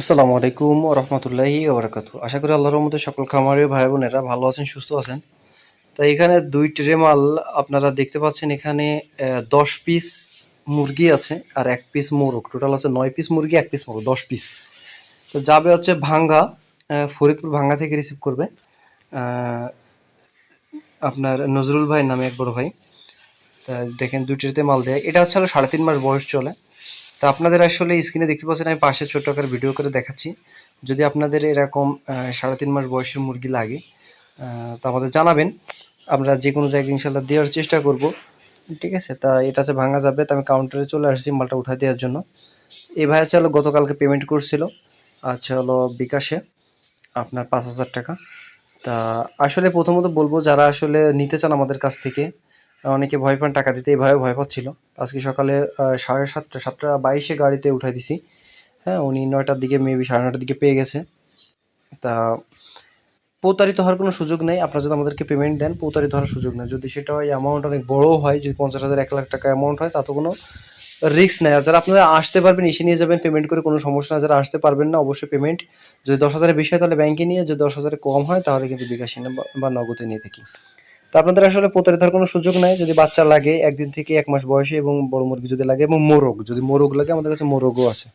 আসসালামু আলাইকুম রহমতুল্লাহি ওবরাকাতু আশা করি আল্লাহর মধ্যে সকল খামারি ভাই বোনেরা ভালো আছেন, সুস্থ আছেন। তাই এখানে দুই ট্রে মাল আপনারা দেখতে পাচ্ছেন এখানে দশ পিস মুরগি আছে আর এক পিস মোরগ। টোটাল হচ্ছে নয় পিস মুরগি, এক পিস মোরগ, দশ পিস। তো যাবে হচ্ছে ভাঙ্গা ফরিদপুর ভাঙ্গা থেকে রিসিভ করবে। আপনার নজরুল ভাই নামে এক বড় ভাই। তা দেখেন দুই ট্রেতে মাল দেয়। এটা হচ্ছে সাড়ে তিন মাস বয়স চলে। তা আপনাদের আসলে স্ক্রিনে দেখতে পাচ্ছেন, আমি পাশে ছোট্ট আকার ভিডিও করে দেখাচ্ছি। যদি আপনাদের এরকম সাড়ে তিন মাস বয়সের মুরগি লাগে তো আমাদের জানাবেন। আমরা যে কোনো জায়গায় ইনশাল্লাহ দেওয়ার চেষ্টা করব। ঠিক আছে? তা এটা হচ্ছে ভাঙা যাবে, তো আমি কাউন্টারে চলে আসছি মালটা উঠা দেওয়ার জন্য। এই ভাই হচ্ছে হলো গতকালকে পেমেন্ট করছিল আচ্ছা হলো বিকাশে, আপনার পাঁচ হাজার টাকা। তা আসলে প্রথমত বলব, যারা আসলে নিতে চান আমাদের কাছ থেকে অনেকে ভয় পান, টাকা দিতে। এই ভয়ে পাচ্ছিল। আজকে সকালে সাড়ে সাতটা সাতটা বাইশে গাড়িতে উঠাই দিছি। হ্যাঁ উনি নয়টার দিকে মেবি সাড়ে নটার দিকে পেয়ে গেছে। তা প্রতারিত হওয়ার কোনো সুযোগ নেই। আপনারা যদি আমাদেরকে পেমেন্ট দেন, প্রতারিত হওয়ার সুযোগ নেই। যদি সেটা হয় অ্যামাউন্ট অনেক বড়ও হয়, যদি পঞ্চাশ হাজার, এক লাখ টাকা অ্যামাউন্ট হয় তাতে কোনো রিস্ক নেই। আর যারা আপনারা আসতে পারবেন, এসে নিয়ে যাবেন পেমেন্ট করে কোনো সমস্যা না যারা আসতে পারবেন না, অবশ্যই পেমেন্ট যদি দশ হাজারের বেশি হয়, তাহলে ব্যাংকে নিয়ে, যদি দশ হাজারে কম হয়, তাহলে কিন্তু বিকাশে বা নগদে নিয়ে থাকি। তা আপনাদের আসলে প্রতারিত হওয়ার কোনো সুযোগ নাই? যদি বাচ্চা লাগে, একদিন থেকে এক মাস বয়সে এবং বড় মুরগি যদি লাগে এবং মোরগ, যদি মোরগ লাগে, আমাদের কাছে মোরগও আছে।